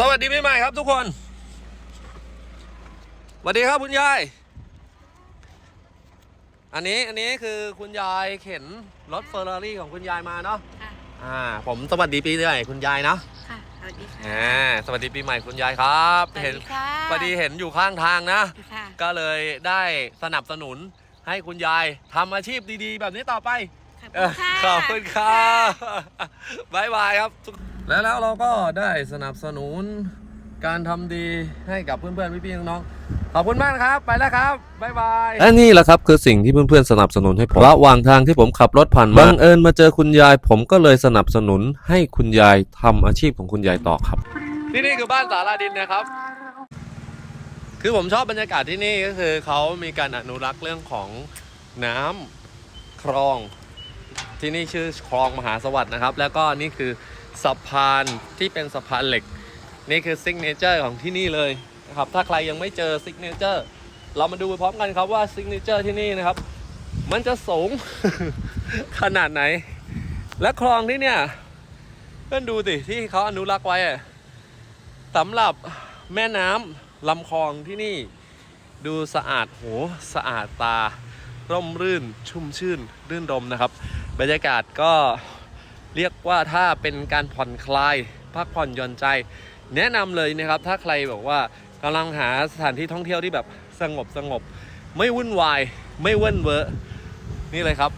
สวัสดีปีใหม่ครับทุกคน สวัสดีครับคุณยาย อันนี้อันนี้คือคุณยายเข็นรถเฟอร์รารี่ของคุณยายมาเนาะ ค่ะ อ่า ผมสวัสดีปีใหม่คุณยายนะค่ะ สวัสดีค่ะอ่าสวัสดีปีใหม่คุณยายครับสวัสเห็นดีค่ะพอดีเห็นอยู่ข้างทางนะ ค่ะ ก็เลยได้สนับสนุนให้คุณยายทำอาชีพดีๆ แบบนี้ต่อไปเออขอบคุณครับบายบายครับ แล้วแล้วเราก็ได้สนับสนุนการทำดีให้กับเพื่อนๆพี่ๆน้องๆขอบคุณมากนะครับ ไปแล้วครับบายบายและนี่แหละครับคือสิ่งที่เพื่อนๆสนับสนุนให้ผมระหว่างทางที่ผมขับรถผ่านมาบังเอิญมาเจอคุณยาย ผมก็เลยสนับสนุนให้คุณยายทำอาชีพของคุณยายต่อครับ ที่นี่คือบ้านสาราดินนะครับ คือผมชอบบรรยากาศที่นี่ก็คือเขามีการอนุรักษ์เรื่องของน้ำคลอง ที่นี่ชื่อคลองมหาสวัสดิ์นะครับ แล้วก็นี่คือสะพานที่เป็นสะพานเหล็ก นี่คือซิกเนเจอร์ของที่นี่เลยนะครับถ้าใครยังไม่เจอซิกเนเจอร์เรามาดูไปพร้อมกันครับว่าซิกเนเจอร์ที่นี่นะครับ มันจะสูง ขนาดไหน และคลองที่เนี่ยเพื่อนดูสิที่เขาอนุรักษ์ไว้สำหรับแม่น้ำลำคลองที่นี่ ดูสะอาดโหสะอาดตา ร่มรื่นชุ่มชื่นรื่นรมนะครับ บรรยากาศก็เรียกว่าถ้าเป็นการผ่อนคลายพักผ่อนหย่อนใจ แนะนำเลยนะครับ ถ้าใครบอกว่ากำลังหาสถานที่ท่องเที่ยวที่แบบสงบสงบ ไม่วุ่นวาย ไม่เว่นเวอนี่เลยครับ